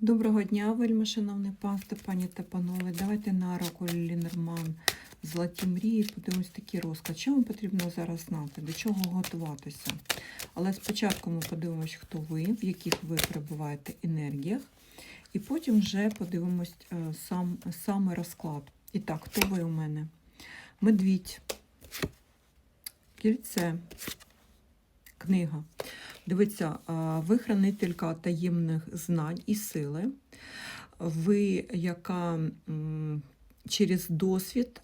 Доброго дня, вельми шановний пастор, пані та панове. Давайте на руку Лінерман Золоті мрії, подивимось такий розклад. Що вам потрібно зараз знати, до чого готуватися? Але спочатку ми подивимось, хто ви, в яких ви перебуваєте енергіях, і потім вже подивимось е, сам, саме розклад. І так, хто ви у мене? Медвідь, кільце, книга. Дивіться, ви хранителька таємних знань і сили. Ви, яка через досвід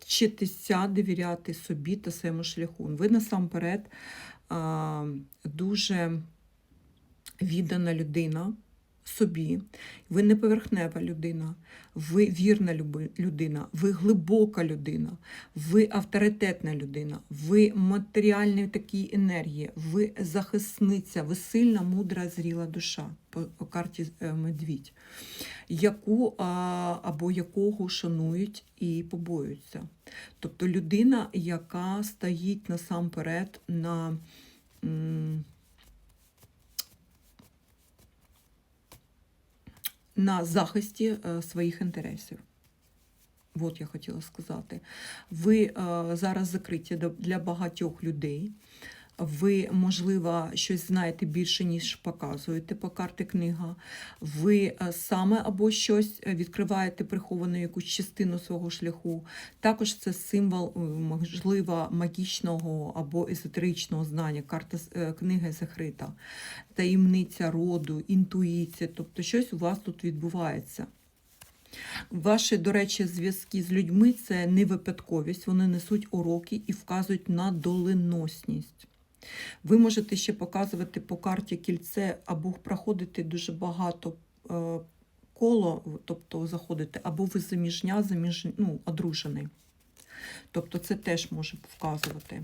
вчитися довіряти собі та своєму шляху. Ви насамперед дуже віддана людина собі, ви не поверхнева людина, ви вірна людина, ви глибока людина, ви авторитетна людина, ви матеріальної такій енергії, ви захисниця, ви сильна, мудра, зріла душа. По, карті е, медвідь, яку або якого шанують і побоюються. Тобто людина, яка стоїть насамперед на. На захисті е, своїх інтересів. От я хотіла сказати. Ви е, зараз закриті для багатьох людей. Ви, можливо, щось знаєте більше, ніж показуєте по карті книга. Ви е, саме або щось е, відкриваєте приховану якусь частину свого шляху. Також це символ, е, можливо, магічного або езотеричного знання. Карта книги закрита. Таємниця роду, інтуїція, тобто щось у вас тут відбувається. Ваші, до речі, зв'язки з людьми це не випадковість, вони несуть уроки і вказують на доленосність. Ви можете ще показувати по карті кільце або проходити дуже багато е, коло, тобто заходити, або ви заміжня, заміж, ну, одружений. Тобто це теж може вказувати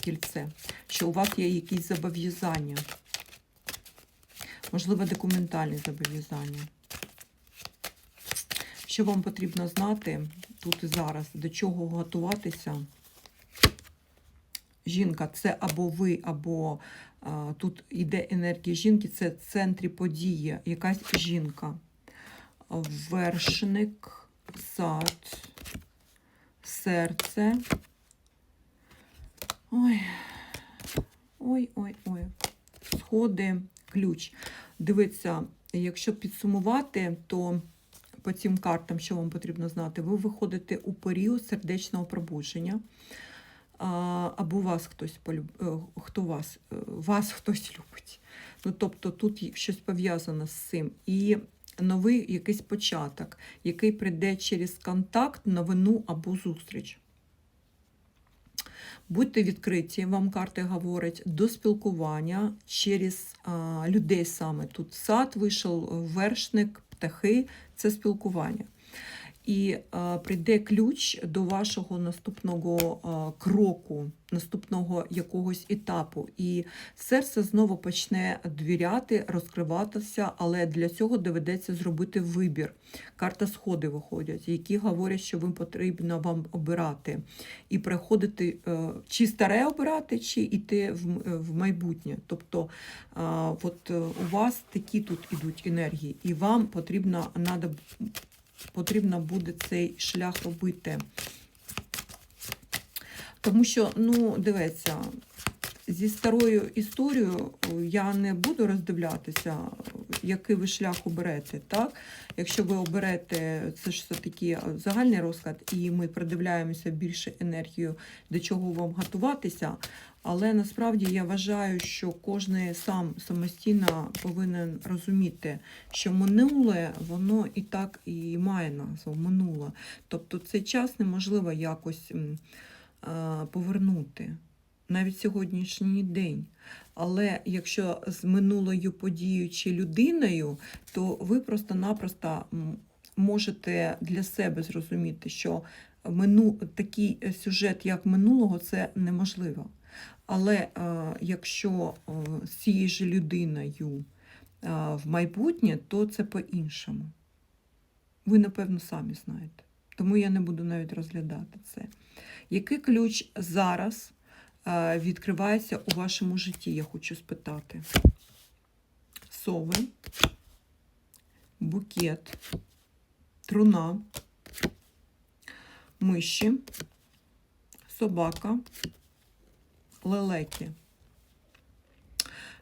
кільце, що у вас є якісь зобов'язання, можливо, документальні зобов'язання. Що вам потрібно знати тут і зараз, до чого готуватися? Жінка це або ви, або а, тут йде енергія жінки, це в центрі події, якась жінка. Вершник, сад, серце. Ой, ой, ой, ой. Сходи, ключ. Дивіться, якщо підсумувати, то по цим картам, що вам потрібно знати, ви виходите у період сердечного пробудження. Або вас хтось полюб... е, хто вас, е, вас хтось любить. Ну, тобто тут щось пов'язане з цим. І новий якийсь початок, який прийде через контакт, новину або зустріч. Будьте відкриті, вам карти говорять, до спілкування через а, людей саме. Тут сад вийшов, вершник, птахи це спілкування. І а, прийде ключ до вашого наступного а, кроку, наступного якогось етапу. І серце знову почне довіряти, розкриватися, але для цього доведеться зробити вибір. Карта сходи виходять, які говорять, що вам потрібно вам обирати і приходити е, чи старе обирати, чи йти в, е, майбутнє. Тобто от е, у вас такі тут ідуть енергії, і вам потрібно, надо, потрібно буде цей шлях робити. Тому що, ну, дивіться, зі старою історією е, я не буду роздивлятися, який ви шлях оберете. Так? Якщо ви оберете, це ж все-таки загальний розклад, і ми придивляємося більше енергію, до чого вам готуватися. Але насправді я вважаю, що кожен сам самостійно повинен розуміти, що минуле воно і так і має назву минуле. Тобто цей час неможливо якось повернути навіть сьогоднішній день. Але якщо з минулою подією чи людиною, то ви просто-напросто можете для себе зрозуміти, що мину, такий е, сюжет, як минулого, це неможливо. Але е, якщо е, з цією ж людиною е, в майбутнє, то це по-іншому. Ви, напевно, самі знаєте. Тому я не буду навіть розглядати це. Який ключ зараз відкривається у вашому житті, я хочу спитати. Сови, букет, труна, миші, собака, лелеки.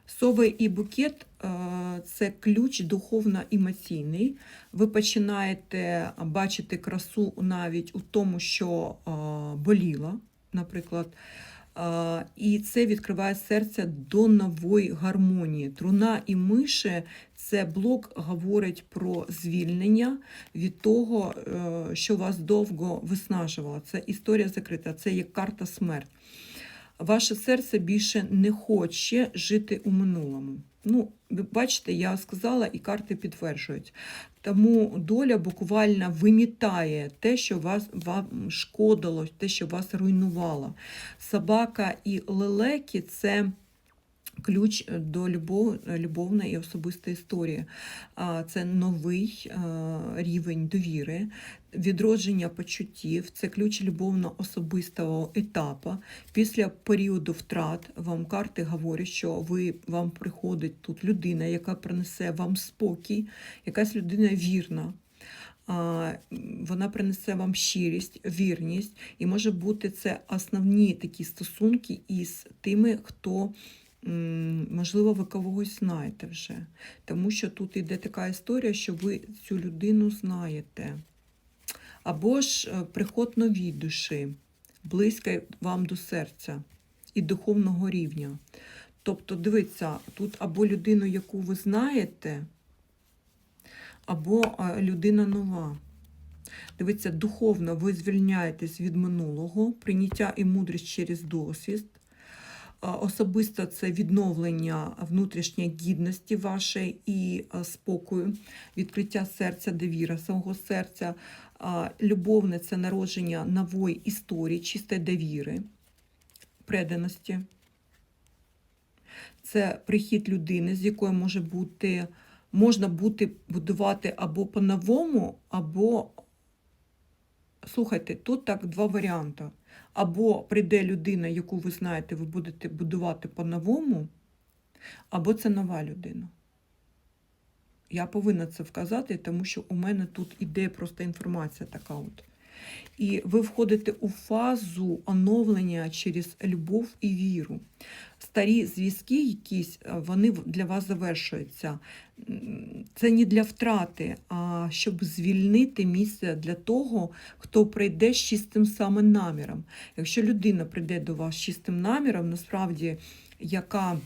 Сови і букет е, це ключ духовно-емоційний. Ви починаєте бачити красу навіть у тому, що е, боліла, наприклад. І це відкриває серце до нової гармонії. Труна і миші це блок говорить про звільнення від того, е, що вас довго виснажувало. Це історія закрита, це є карта смерть. Ваше серце більше не хоче жити у минулому. Ну, ви бачите, я сказала, і карти підтверджують. Тому доля буквально вимітає те, що вас вам шкодило, те, що вас руйнувало. Собака і лелеки це. Ключ до любов, любовної і особистої історії. Це новий рівень довіри, відродження почуттів, це ключ любовно-особистого етапу. Після періоду втрат вам карти говорять, що ви, вам приходить тут людина, яка принесе вам спокій, якась людина вірна. Вона принесе вам щирість, вірність, і може бути це основні такі стосунки із тими, хто. Можливо, ви когось знаєте вже, тому що тут йде така історія, що ви цю людину знаєте. Або ж е, приход новій душі, близька вам до серця і духовного рівня. Тобто, дивіться, тут або людину, яку ви знаєте, або е, людина нова. Дивіться, духовно ви звільняєтесь від минулого, прийняття і мудрість через досвід. Особисто це відновлення внутрішньої гідності вашої і спокою, відкриття серця, довіра свого серця. Любовне це народження нової історії, чистої довіри, преданості. Це прихід людини, з якою може бути, можна бути будувати або по-новому, або, слухайте, тут так два варіанти. Або прийде людина, яку ви знаєте, ви будете будувати по-новому, або це нова людина. Я повинна це вказати, тому що у мене тут іде просто інформація така. от. І ви входите у фазу оновлення через любов і віру. Старі зв'язки, якісь, е, вони для вас завершуються. Це не для втрати, а щоб звільнити місце для того, хто прийде з чистим саме наміром. Якщо людина прийде до вас з чистим наміром, насправді, яка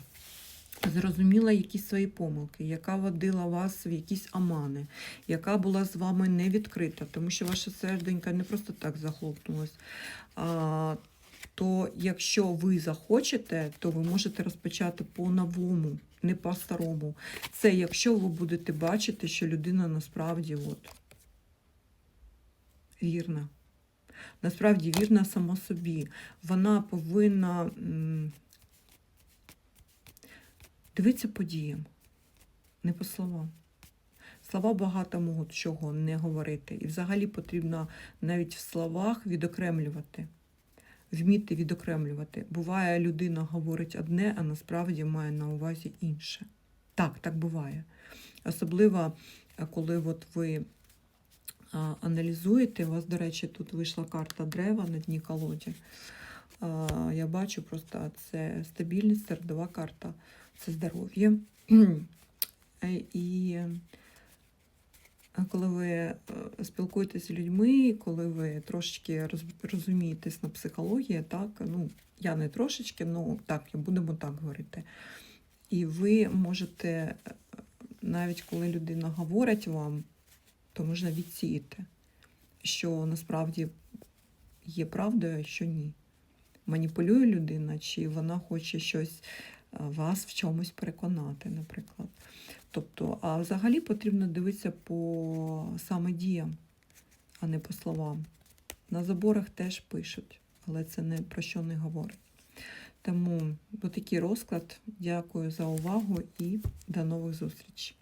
зрозуміла якісь свої помилки, яка водила вас в якісь омани, яка була з вами не відкрита, тому що ваша серденька не просто так захлопнулась. А, то якщо ви захочете, то ви можете розпочати по-новому, не по-старому. Це якщо ви будете бачити, що людина насправді от, вірна. Насправді вірна сама собі. Вона повинна м, дивитися по діям, не по словам. Слова багато можуть чого не говорити. І взагалі потрібно навіть в словах відокремлювати, вміти відокремлювати. Буває, людина говорить одне, а насправді має на увазі інше. Так, так буває. Особливо, е, коли от ви аналізуєте, у вас, до речі, тут вийшла карта дерева на дні колоді. Я бачу просто це стабільність, середова карта, це здоров'я. Е, І е, коли ви е, спілкуєтеся з людьми, коли ви трошечки роз- розумієтесь на психології, так, ну, я не трошечки, ну так, будемо так говорити. І ви можете, навіть коли людина говорить вам, то можна відсіяти, що насправді є правдою, а що ні. Маніпулює людина, чи вона хоче щось вас в чомусь переконати, наприклад. Тобто, а взагалі потрібно дивитися по саме діям, а не по словам. На заборах теж пишуть, але це не про що не говорить. Тому отакий розклад. Дякую за увагу і до нових зустрічей.